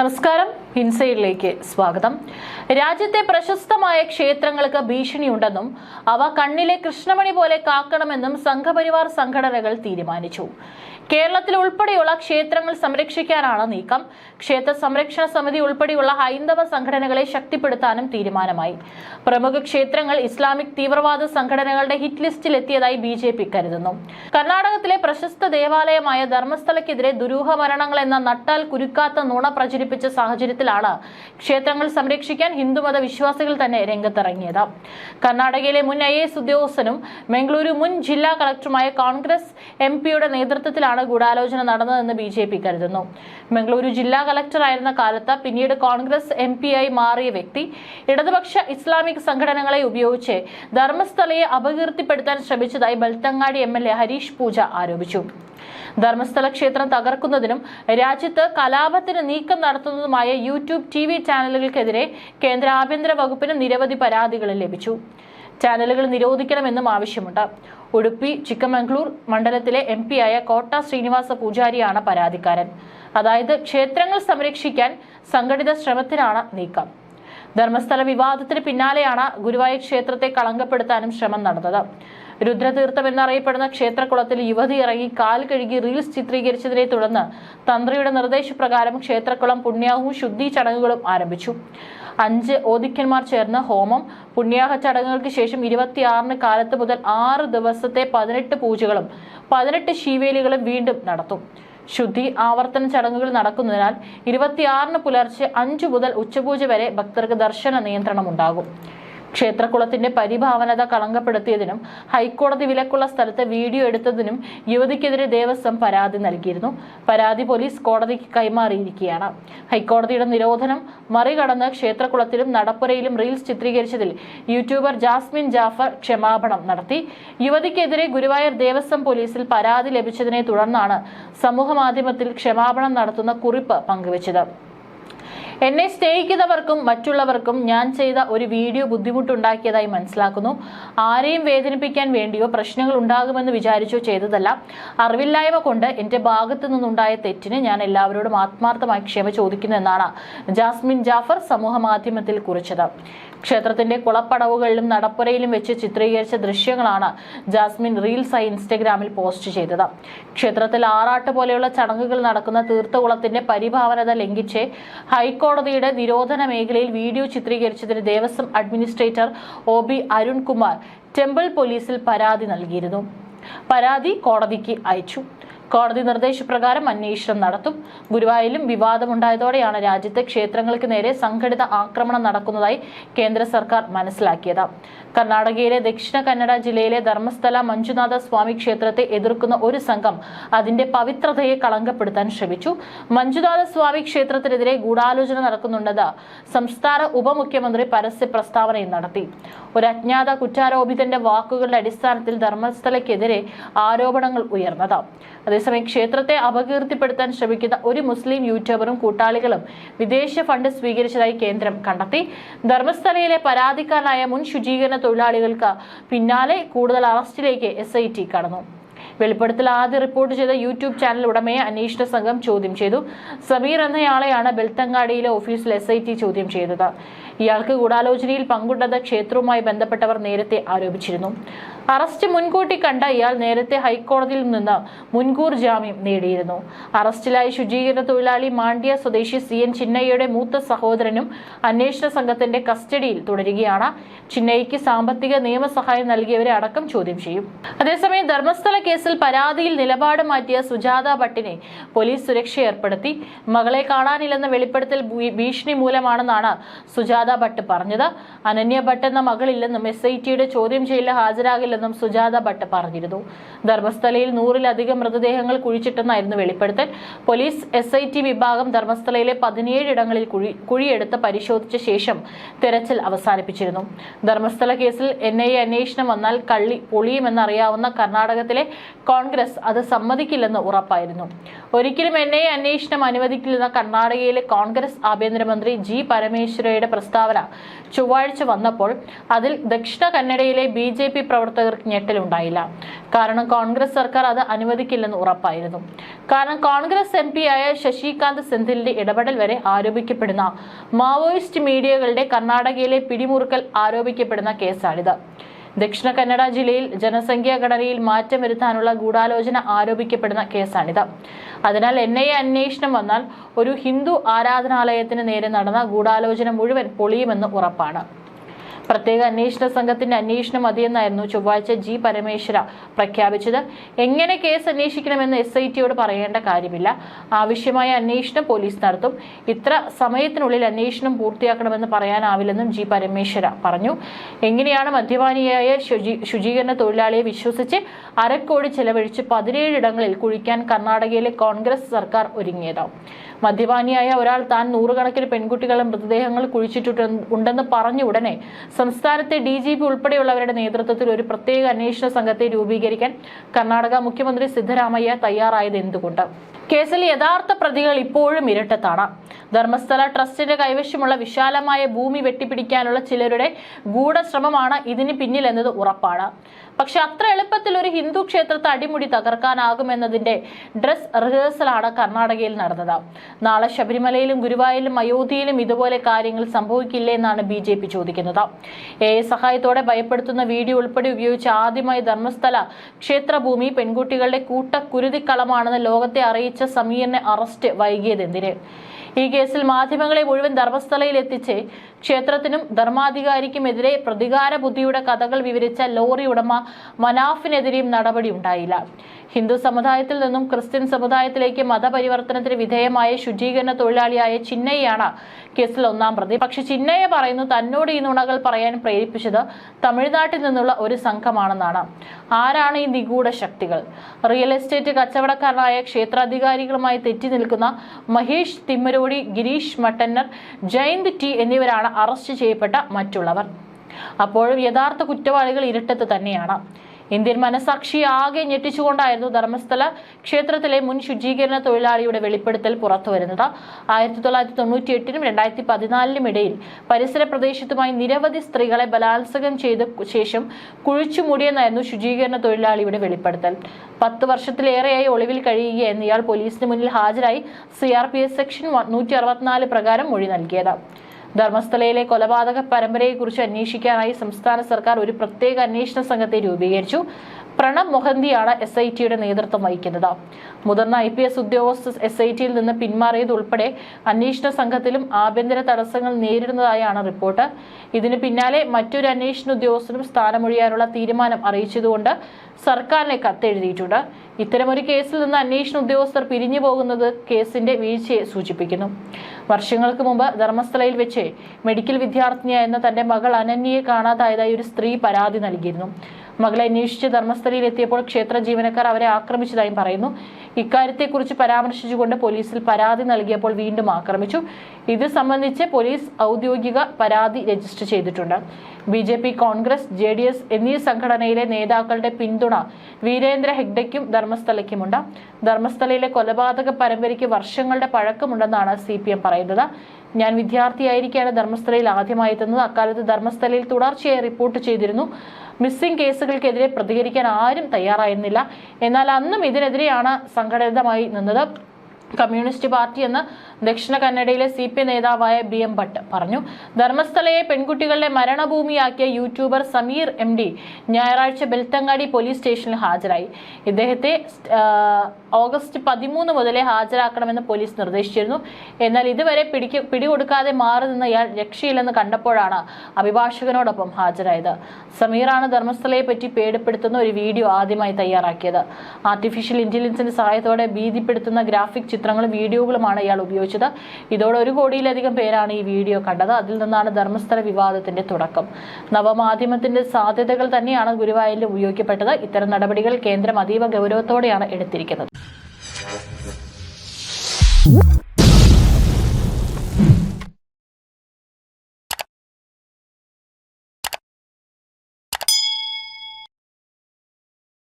നമസ്കാരം. ഹിൻസയിലേക്ക് സ്വാഗതം. രാജ്യത്തെ പ്രശസ്തമായ ക്ഷേത്രങ്ങൾക്ക് ഭീഷണിയുണ്ടെന്നും അവ കണ്ണിലെ കൃഷ്ണമണി പോലെ കാക്കണമെന്നും സംഘപരിവാർ സംഘടനകൾ തീരുമാനിച്ചു. കേരളത്തിൽ ഉൾപ്പെടെയുള്ള ക്ഷേത്രങ്ങൾ സംരക്ഷിക്കാനാണ് നീക്കം. ക്ഷേത്ര സംരക്ഷണ സമിതി ഉൾപ്പെടെയുള്ള ഹൈന്ദവ സംഘടനകളെ ശക്തിപ്പെടുത്താനും തീരുമാനമായി. പ്രമുഖ ക്ഷേത്രങ്ങൾ ഇസ്ലാമിക് തീവ്രവാദ സംഘടനകളുടെ ഹിറ്റ് ലിസ്റ്റിൽ എത്തിയതായി ബി ജെ പി കരുതുന്നു. കർണാടകത്തിലെ പ്രശസ്ത ദേവാലയമായ ധർമ്മസ്ഥലയ്ക്കെതിരെ ദുരൂഹ മരണങ്ങൾ എന്ന നട്ടാൽ കുരുക്കാത്ത നുണ പ്രചരിപ്പിച്ച സാഹചര്യത്തിലാണ് ക്ഷേത്രങ്ങൾ സംരക്ഷിക്കാൻ ഹിന്ദുമത വിശ്വാസികൾ തന്നെ രംഗത്തിറങ്ങിയത്. കർണാടകയിലെ മുൻ ഐ എസ് ഉദ്യോഗസ്ഥനും ബംഗളൂരു മുൻ ജില്ലാ കളക്ടറുമായ കോൺഗ്രസ് എം പിയുടെ നേതൃത്വത്തിലാണ് ഗൂഢാലോചന നടന്നതെന്ന് ബി ജെ പി കരുതുന്നു. ബംഗളൂരു ജില്ലാ കലക്ടറായിരുന്ന കാലത്ത് പിന്നീട് കോൺഗ്രസ് എം ആയി മാറിയ വ്യക്തി ഇടതുപക്ഷ ഇസ്ലാമിക് സംഘടനകളെ ഉപയോഗിച്ച് ധർമ്മസ്ഥലയെ അപകീർത്തിപ്പെടുത്താൻ ശ്രമിച്ചതായി ബൽത്തങ്ങാടി എം എൽ ഹരീഷ് പൂജ ആരോപിച്ചു. ധർമ്മസ്ഥല ക്ഷേത്രം തകർക്കുന്നതിനും രാജ്യത്ത് കലാപത്തിന് നീക്കം നടത്തുന്നതുമായ യൂട്യൂബ് ടി വി ചാനലുകൾക്കെതിരെ കേന്ദ്ര ആഭ്യന്തര വകുപ്പിന് നിരവധി പരാതികൾ ലഭിച്ചു. ചാനലുകൾ നിരോധിക്കണമെന്നും ആവശ്യമുണ്ട്. ഉടുപ്പി ചിക്കമംഗ്ലൂർ മണ്ഡലത്തിലെ എം ആയ കോട്ട ശ്രീനിവാസ പൂജാരിയാണ് പരാതിക്കാരൻ. അതായത് ക്ഷേത്രങ്ങൾ സംരക്ഷിക്കാൻ സംഘടിത ശ്രമത്തിനാണ് നീക്കം. ധർമ്മസ്ഥല വിവാദത്തിന് പിന്നാലെയാണ് ഗുരുവായൂർ ക്ഷേത്രത്തെ കളങ്കപ്പെടുത്താനും ശ്രമം നടന്നത്. രുദ്രതീർത്ഥം എന്നറിയപ്പെടുന്ന ക്ഷേത്രകുളത്തിൽ യുവതി ഇറങ്ങി കാൽ കഴുകി റീൽസ് ചിത്രീകരിച്ചതിനെ തുടർന്ന് തന്ത്രിയുടെ നിർദ്ദേശപ്രകാരം ക്ഷേത്രക്കുളം പുണ്യാഹവും ശുദ്ധി ചടങ്ങുകളും ആരംഭിച്ചു. അഞ്ച് ഓദിക്കന്മാർ ചേർന്ന് ഹോമം. പുണ്യാഹ ചടങ്ങുകൾക്ക് ശേഷം ഇരുപത്തിയാറിന് കാലത്ത് മുതൽ ആറ് ദിവസത്തെ പതിനെട്ട് പൂജകളും പതിനെട്ട് ശിവേലികളും വീണ്ടും നടത്തും. ശുദ്ധി ആവർത്തന ചടങ്ങുകൾ നടക്കുന്നതിനാൽ ഇരുപത്തിയാറിന് പുലർച്ചെ അഞ്ചു മുതൽ ഉച്ചപൂജ വരെ ഭക്തർക്ക് ദർശന നിയന്ത്രണം ഉണ്ടാകും ക്ഷേത്രക്കുളത്തിന്റെ പരിഭാവനത കളങ്കപ്പെടുത്തിയതിനും ഹൈക്കോടതി വിലക്കുള്ള സ്ഥലത്ത് വീഡിയോ എടുത്തതിനും യുവതിക്കെതിരെ ദേവസ്വം പരാതി നൽകിയിരുന്നു. പരാതി പോലീസ് കോടതിക്ക് കൈമാറിയിരിക്കുകയാണ്. ഹൈക്കോടതിയുടെ നിരോധനം മറികടന്ന് ക്ഷേത്രകുളത്തിലും നടപ്പുരയിലും റീൽസ് ചിത്രീകരിച്ചതിൽ യൂട്യൂബർ ജാസ്മിൻ ജാഫർ ക്ഷമാപണം നടത്തി. യുവതിക്കെതിരെ ഗുരുവായൂർ ദേവസ്വം പോലീസിൽ പരാതി ലഭിച്ചതിനെ തുടർന്നാണ് സമൂഹമാധ്യമത്തിൽ ക്ഷമാപണം നടത്തുന്ന കുറിപ്പ് പങ്കുവച്ചത്. എന്നെ സ്നേഹിക്കുന്നവർക്കും മറ്റുള്ളവർക്കും ഞാൻ ചെയ്ത ഒരു വീഡിയോ ബുദ്ധിമുട്ടുണ്ടാക്കിയതായി മനസ്സിലാക്കുന്നു. ആരെയും വേദനിപ്പിക്കാൻ വേണ്ടിയോ പ്രശ്നങ്ങൾ ഉണ്ടാകുമെന്ന് വിചാരിച്ചോ ചെയ്തതല്ല. അറിവില്ലായ്മ കൊണ്ട് എന്റെ ഭാഗത്തു നിന്നുണ്ടായ തെറ്റിന് ഞാൻ എല്ലാവരോടും ആത്മാർത്ഥമായി ക്ഷമ ചോദിക്കുന്നു എന്നാണ് ജാസ്മിൻ ജാഫർ സമൂഹ മാധ്യമത്തിൽ കുറിച്ചത്. ക്ഷേത്രത്തിന്റെ കുളപ്പടവുകളിലും നടപ്പുരയിലും വെച്ച് ചിത്രീകരിച്ച ദൃശ്യങ്ങളാണ് ജാസ്മിൻ റീൽസായി ഇൻസ്റ്റഗ്രാമിൽ പോസ്റ്റ് ചെയ്തത്. ക്ഷേത്രത്തിൽ ആറാട്ട് പോലെയുള്ള ചടങ്ങുകൾ നടക്കുന്ന തീർത്ഥകുളത്തിന്റെ പരിഭാവനത ലംഘിച്ച് ഹൈക്കോടതിയുടെ നിരോധന മേഖലയിൽ video ചിത്രീകരിച്ചതിന് Devaswom administrator O B Arunkumar temple പോലീസിൽ പരാതി നൽകിയിരുന്നു. പരാതി കോടതിക്ക് അയച്ചു. കോടതി നിർദ്ദേശപ്രകാരം അന്വേഷണം നടത്തും. ഗുരുവായൂരിലും വിവാദമുണ്ടായതോടെയാണ് രാജ്യത്തെ ക്ഷേത്രങ്ങൾക്ക് നേരെ സംഘടിത ആക്രമണം നടക്കുന്നതായി കേന്ദ്ര സർക്കാർ മനസ്സിലാക്കിയത്. കർണാടകയിലെ ദക്ഷിണ കന്നഡ ജില്ലയിലെ ധർമ്മസ്ഥല മഞ്ജുനാഥ സ്വാമി ക്ഷേത്രത്തെ എതിർക്കുന്ന ഒരു സംഘം അതിന്റെ പവിത്രതയെ കളങ്കപ്പെടുത്താൻ ശ്രമിച്ചു. മഞ്ജുനാഥ സ്വാമി ക്ഷേത്രത്തിനെതിരെ ഗൂഢാലോചന നടക്കുന്നുണ്ടെന്ന് സംസ്ഥാന ഉപമുഖ്യമന്ത്രി പരസ്യ പ്രസ്താവനയും നടത്തി. ഒരു അജ്ഞാത കുറ്റാരോപിതന്റെ വാക്കുകളുടെ അടിസ്ഥാനത്തിൽ ധർമ്മസ്ഥലക്കെതിരെ ആരോപണങ്ങൾ ഉയർന്നത്. അതേസമയം ക്ഷേത്രത്തെ അപകീർത്തിപ്പെടുത്താൻ ശ്രമിക്കുന്ന ഒരു മുസ്ലിം യൂട്യൂബറും കൂട്ടാളികളും വിദേശ ഫണ്ട് സ്വീകരിച്ചതായി കേന്ദ്രം കണ്ടെത്തി. ധർമ്മസ്ഥലയിലെ പരാതിക്കാരനായ മുൻ ശുചീകരണ തൊഴിലാളികൾക്ക് പിന്നാലെ കൂടുതൽ അറസ്റ്റിലേക്ക് എസ് കടന്നു. വെളിപ്പെടുത്തൽ ആദ്യം റിപ്പോർട്ട് ചെയ്ത യൂട്യൂബ് ചാനൽ ഉടമയെ അന്വേഷണ സംഘം ചോദ്യം ചെയ്തു. സമീർ എന്നയാളെയാണ് ബെൽത്തങ്ങാടിയിലെ ഓഫീസിൽ എസ് ചോദ്യം ചെയ്തത്. ഇയാൾക്ക് ഗൂഢാലോചനയിൽ പങ്കുണ്ടെന്ന് ക്ഷേത്രവുമായി ബന്ധപ്പെട്ടവർ നേരത്തെ ആരോപിച്ചിരുന്നു. അറസ്റ്റ് മുൻകൂട്ടി കണ്ട ഇയാൾ നേരത്തെ ഹൈക്കോടതിയിൽ നിന്ന് മുൻകൂർ ജാമ്യം നേടിയിരുന്നു. അറസ്റ്റിലായ ശുചീകരണ തൊഴിലാളി മാണ്ഡ്യ സ്വദേശി സി എൻ ചിന്നയ്യയുടെ മൂത്ത സഹോദരനും അന്വേഷണ സംഘത്തിന്റെ കസ്റ്റഡിയിൽ തുടരുകയാണ്. ചിന്നയ്ക്ക് സാമ്പത്തിക നിയമസഹായം നൽകിയവരെ അടക്കം ചോദ്യം ചെയ്യും. അതേസമയം ധർമ്മസ്ഥല കേസിൽ പരാതിയിൽ നിലപാട് മാറ്റിയ സുജാത ഭട്ടിനെ പോലീസ് സുരക്ഷ ഏർപ്പെടുത്തി. മകളെ കാണാനില്ലെന്ന വെളിപ്പെടുത്തൽ ഭീഷണി മൂലമാണെന്നാണ് സുജാത ഭട്ട് പറഞ്ഞത്. അനന്യ ഭട്ട് എന്ന മകളില്ലെന്നും എസ് ഐ ടിയുടെ ചോദ്യം ചെയ്യലിൽ ഹാജരാകില്ലെന്നും സുജാത ഭട്ട് പറഞ്ഞിരുന്നു. ധർമ്മസ്ഥലയിൽ നൂറിലധികം മൃതദേഹങ്ങൾ കുഴിച്ചിട്ടെന്നായിരുന്നു വെളിപ്പെടുത്തൽ. പോലീസ് എസ് വിഭാഗം ധർമ്മസ്ഥലയിലെ പതിനേഴ് ഇടങ്ങളിൽ കുഴി കുഴിയെടുത്ത് പരിശോധിച്ച ശേഷം തെരച്ചിൽ അവസാനിപ്പിച്ചിരുന്നു. ധർമ്മസ്ഥല കേസിൽ എൻ ഐ അന്വേഷണം വന്നാൽ കള്ളി പൊളിയുമെന്നറിയാവുന്ന കർണാടകത്തിലെ കോൺഗ്രസ് അത് സമ്മതിക്കില്ലെന്ന് ഉറപ്പായിരുന്നു. ഒരിക്കലും എൻ ഐ അന്വേഷണം അനുവദിക്കില്ലെന്ന കർണാടകയിലെ കോൺഗ്രസ് ആഭ്യന്തരമന്ത്രി ജി പരമേശ്വരയുടെ പ്രസ്താവന ചൊവ്വാഴ്ച വന്നപ്പോൾ അതിൽ ദക്ഷിണ കന്നഡയിലെ ബി പ്രവർത്തകർ പ്രവർത്തകർക്ക് ഞെട്ടലുണ്ടായില്ല. കാരണം കോൺഗ്രസ് സർക്കാർ അത് അനുവദിക്കില്ലെന്ന് ഉറപ്പായിരുന്നു. കാരണം കോൺഗ്രസ് എം ആയ ശശികാന്ത് സെന്തിലിന്റെ ഇടപെടൽ വരെ ആരോപിക്കപ്പെടുന്ന മാവോയിസ്റ്റ് മീഡിയകളുടെ കർണാടകയിലെ പിടിമുറുക്കൽ ആരോപിക്കപ്പെടുന്ന കേസാണിത്. ദക്ഷിണ കന്നഡ ജില്ലയിൽ ജനസംഖ്യാ ഘടനയിൽ മാറ്റം വരുത്താനുള്ള ഗൂഢാലോചന ആരോപിക്കപ്പെടുന്ന കേസാണിത്. അതിനാൽ എൻ ഐ അന്വേഷണം വന്നാൽ ഒരു ഹിന്ദു ആരാധനാലയത്തിന് നേരെ നടന്ന ഗൂഢാലോചന മുഴുവൻ പൊളിയുമെന്ന് ഉറപ്പാണ്. പ്രത്യേക അന്വേഷണ സംഘത്തിന്റെ അന്വേഷണം മതിയെന്നായിരുന്നു ചൊവ്വാഴ്ച ജി പരമേശ്വര പ്രഖ്യാപിച്ചത്. എങ്ങനെ കേസ് അന്വേഷിക്കണമെന്ന് എസ് ഐ ടിയോട് പറയേണ്ട കാര്യമില്ല. ആവശ്യമായ അന്വേഷണം പോലീസ് നടത്തും. ഇത്ര സമയത്തിനുള്ളിൽ അന്വേഷണം പൂർത്തിയാക്കണമെന്ന് പറയാനാവില്ലെന്നും ജി പരമേശ്വര പറഞ്ഞു. എങ്ങനെയാണ് മദ്യപാനിയായ ശുചി ശുചീകരണ തൊഴിലാളിയെ വിശ്വസിച്ച് അരക്കോടി ചെലവഴിച്ച് പതിനേഴ് ഇടങ്ങളിൽ കുഴിക്കാൻ കർണാടകയിലെ കോൺഗ്രസ് സർക്കാർ ഒരുങ്ങിയത്? മദ്യപാനിയായ ഒരാൾ താൻ നൂറുകണക്കിന് പെൺകുട്ടികളെ മൃതദേഹങ്ങൾ കുഴിച്ചിട്ടുണ്ടെന്ന് പറഞ്ഞ ഉടനെ സംസ്ഥാനത്തെ ഡി ജി പി ഉൾപ്പെടെയുള്ളവരുടെ നേതൃത്വത്തിൽ ഒരു പ്രത്യേക അന്വേഷണ സംഘത്തെ രൂപീകരിക്കാൻ കർണാടക മുഖ്യമന്ത്രി സിദ്ധരാമയ്യ തയ്യാറായത് എന്തുകൊണ്ട്? കേസിൽ യഥാർത്ഥ പ്രതികൾ ഇപ്പോഴും ഇരട്ടത്താണ്. ധർമ്മസ്ഥല ട്രസ്റ്റിന്റെ കൈവശമുള്ള വിശാലമായ ഭൂമി വെട്ടിപ്പിടിക്കാനുള്ള ചിലരുടെ ഗൂഢശ്രമമാണ് ഇതിന് പിന്നിലെന്നത് ഉറപ്പാണ്. പക്ഷെ അത്ര എളുപ്പത്തിൽ ഒരു ഹിന്ദു ക്ഷേത്രത്തെ അടിമുടി തകർക്കാനാകുമെന്നതിന്റെ ഡ്രസ് റിഹേഴ്സലാണ് കർണാടകയിൽ നടന്നത്. നാളെ ശബരിമലയിലും ഗുരുവായൂരിലും അയോധ്യയിലും ഇതുപോലെ കാര്യങ്ങൾ സംഭവിക്കില്ലേ എന്നാണ് ബി ജെ പി ചോദിക്കുന്നത്. എ സഹായത്തോടെ ഭയപ്പെടുത്തുന്ന വീഡിയോ ഉൾപ്പെടെ ഉപയോഗിച്ച് ആദ്യമായി ധർമ്മസ്ഥല ക്ഷേത്രഭൂമി പെൺകുട്ടികളുടെ കൂട്ടക്കുരുതിക്കളമാണെന്ന് ലോകത്തെ അറിയിച്ച സമീറിനെ അറസ്റ്റ് വൈകിയതെന്തിന് ഈ കേസിൽ മാധ്യമങ്ങളെ മുഴുവൻ ധർമ്മസ്ഥലയിൽ എത്തിച്ച് ക്ഷേത്രത്തിനും ധർമാധികാരിക്കുമെതിരെ പ്രതികാര ബുദ്ധിയുടെ കഥകൾ വിവരിച്ച ലോറി ഉടമ മനാഫിനെതിരെയും നടപടി ഉണ്ടായില്ല. ഹിന്ദു സമുദായത്തിൽ നിന്നും ക്രിസ്ത്യൻ സമുദായത്തിലേക്ക് മതപരിവർത്തനത്തിന് വിധേയമായ ശുചീകരണ തൊഴിലാളിയായ ചിന്നയ്യാണ് കേസിൽ ഒന്നാം പ്രതി. പക്ഷെ ചിന്നയ്യ പറയുന്നു തന്നോട് ഈ നുണകൾ പറയാൻ പ്രേരിപ്പിച്ചത് തമിഴ്നാട്ടിൽ നിന്നുള്ള ഒരു സംഘമാണെന്നാണ്. ആരാണ് ഈ നിഗൂഢ ശക്തികൾ? റിയൽ എസ്റ്റേറ്റ് കച്ചവടക്കാരനായ ക്ഷേത്രാധികാരികളുമായി തെറ്റി നിൽക്കുന്ന മഹേഷ് തിമ്മരോടി ഗിരീഷ് മട്ടന്നർ ജയന്ത് ടി എന്നിവരാണ് അറസ്റ്റ് ചെയ്യപ്പെട്ട മറ്റുള്ളവർ. അപ്പോഴും യഥാർത്ഥ കുറ്റവാളികൾ ഇരുട്ടത്ത് തന്നെയാണ്. ഇന്ത്യൻ മനസാക്ഷി ആകെ ഞെട്ടിച്ചുകൊണ്ടായിരുന്നു ധർമ്മസ്ഥല ക്ഷേത്രത്തിലെ മുൻ ശുചീകരണ തൊഴിലാളിയുടെ വെളിപ്പെടുത്തൽ പുറത്തുവരുന്നത്. ആയിരത്തി തൊള്ളായിരത്തി തൊണ്ണൂറ്റി എട്ടിനും രണ്ടായിരത്തി പതിനാലിനും ഇടയിൽ പരിസര പ്രദേശത്തുമായി നിരവധി സ്ത്രീകളെ ബലാത്സംഗം ചെയ്ത ശേഷം കുഴിച്ചു മൂടിയെന്നായിരുന്നു ശുചീകരണ തൊഴിലാളിയുടെ വെളിപ്പെടുത്തൽ. പത്ത് വർഷത്തിലേറെയായി ഒളിവിൽ കഴിയുകയെന്ന് ഇയാൾ പോലീസിന് മുന്നിൽ ഹാജരായി C R P S section നൂറ്റി അറുപത്തിനാല് പ്രകാരം മൊഴി നൽകിയത്. ധർമ്മസ്ഥലയിലെ കൊലപാതക പരമ്പരയെക്കുറിച്ച് അന്വേഷിക്കാനായി സംസ്ഥാന സർക്കാർ ഒരു പ്രത്യേക അന്വേഷണ സംഘത്തെ രൂപീകരിച്ചു. പ്രണബ് മൊഹന്തിയാണ് എസ് ഐ ടിയുടെ നേതൃത്വം വഹിക്കുന്നത്. മുതിർന്ന ഐ പി എസ് ഉദ്യോഗസ്ഥ എസ് ഐ ടിയിൽ നിന്ന് പിന്മാറിയതുൾപ്പെടെ അന്വേഷണ സംഘത്തിലും ആഭ്യന്തര തടസ്സങ്ങൾ നേരിടുന്നതായാണ് റിപ്പോർട്ട്. ഇതിന് പിന്നാലെ മറ്റൊരു അന്വേഷണ ഉദ്യോഗസ്ഥനും സ്ഥാനമൊഴിയാനുള്ള തീരുമാനം അറിയിച്ചതുകൊണ്ട് സർക്കാരിനെ കത്തെഴുതിയിട്ടുണ്ട്. ഇത്തരമൊരു കേസിൽ നിന്ന് അന്വേഷണ ഉദ്യോഗസ്ഥർ പിരിഞ്ഞു പോകുന്നത് കേസിന്റെ വീഴ്ചയെ സൂചിപ്പിക്കുന്നു. വർഷങ്ങൾക്ക് മുമ്പ് ധർമ്മസ്ഥലയിൽ വെച്ച് മെഡിക്കൽ വിദ്യാർത്ഥിനിയായിരുന്ന തന്റെ മകൾ അനന്യയെ കാണാതായതായി ഒരു സ്ത്രീ പരാതി നൽകിയിരുന്നു. മകളെ അന്വേഷിച്ച് ധർമ്മസ്ഥലയിൽ എത്തിയപ്പോൾ ക്ഷേത്ര ജീവനക്കാർ അവരെ ആക്രമിച്ചതായും പറയുന്നു. ഇക്കാര്യത്തെക്കുറിച്ച് പരാമർശിച്ചുകൊണ്ട് പോലീസിൽ പരാതി നൽകിയപ്പോൾ വീണ്ടും ആക്രമിച്ചു. ഇത് സംബന്ധിച്ച് പോലീസ് ഔദ്യോഗിക പരാതി രജിസ്റ്റർ ചെയ്തിട്ടുണ്ട്. B J P Congress J D S എന്നീ സംഘടനയിലെ നേതാക്കളുടെ പിന്തുണ വീരേന്ദ്ര ഹെഗ്ഡയ്ക്കും ധർമ്മസ്ഥലയ്ക്കുമുണ്ട്. ധർമ്മസ്ഥലയിലെ കൊലപാതക പരമ്പരയ്ക്ക് വർഷങ്ങളുടെ പഴക്കമുണ്ടെന്നാണ് സി പി എം പറയുന്നത്. ഞാൻ വിദ്യാർത്ഥിയായിരിക്കാണ് ധർമ്മസ്ഥലയിൽ ആദ്യമായി എത്തുന്നത്. അക്കാലത്ത് ധർമ്മസ്ഥലയിൽ തുടർച്ചയായി റിപ്പോർട്ട് ചെയ്തിരുന്നു. മിസ്സിംഗ് കേസുകൾക്കെതിരെ പ്രതികരിക്കാൻ ആരും തയ്യാറായിരുന്നില്ല. എന്നാൽ അന്നും ഇതിനെതിരെയാണ് സംഘടിതമായി നിന്നത്. കമ്മ്യൂണിസ്റ്റ് പാർട്ടി എന്ന് ദക്ഷിണ കന്നഡയിലെ സി പി നേതാവായ ബി എം ഭട്ട് പറഞ്ഞു. ധർമ്മസ്ഥലയെ പെൺകുട്ടികളുടെ മരണഭൂമിയാക്കിയ യൂട്യൂബർ സമീർ എം ഡി ഞായറാഴ്ച ബെൽത്തങ്ങാടി പോലീസ് സ്റ്റേഷനിൽ ഹാജരായി. ഇദ്ദേഹത്തെ ഓഗസ്റ്റ് പതിമൂന്ന് മുതലേ ഹാജരാക്കണമെന്ന് പോലീസ് നിർദ്ദേശിച്ചിരുന്നു. എന്നാൽ ഇതുവരെ പിടിക്ക് പിടികൊടുക്കാതെ മാറി നിന്ന ഇയാൾ രക്ഷയില്ലെന്ന് കണ്ടപ്പോഴാണ് അഭിഭാഷകനോടൊപ്പം ഹാജരായത്. സമീറാണ് ധർമ്മസ്ഥലയെ പറ്റി പേടിപ്പെടുത്തുന്ന ഒരു വീഡിയോ ആദ്യമായി തയ്യാറാക്കിയത്. ആർട്ടിഫിഷ്യൽ ഇന്റലിജൻസിന്റെ സഹായത്തോടെ ഭീതിപ്പെടുത്തുന്ന ഗ്രാഫിക് ചിത്രങ്ങളും വീഡിയോകളുമാണ് ഇയാൾ ഉപയോഗിച്ചത്. ഇതോടെ ഒരു കോടിയിലധികം പേരാണ് ഈ വീഡിയോ കണ്ടത്. അതിൽ നിന്നാണ് ധർമ്മസ്ഥല വിവാദത്തിന്റെ തുടക്കം. നവമാധ്യമത്തിന്റെ സാധ്യതകൾ തന്നെയാണ് ഗുരുവായൂരിൽ ഉപയോഗിക്കപ്പെട്ടത്. ഇത്തരം നടപടികൾ കേന്ദ്രം അതീവ ഗൗരവത്തോടെയാണ് എടുത്തിരിക്കുന്നത്.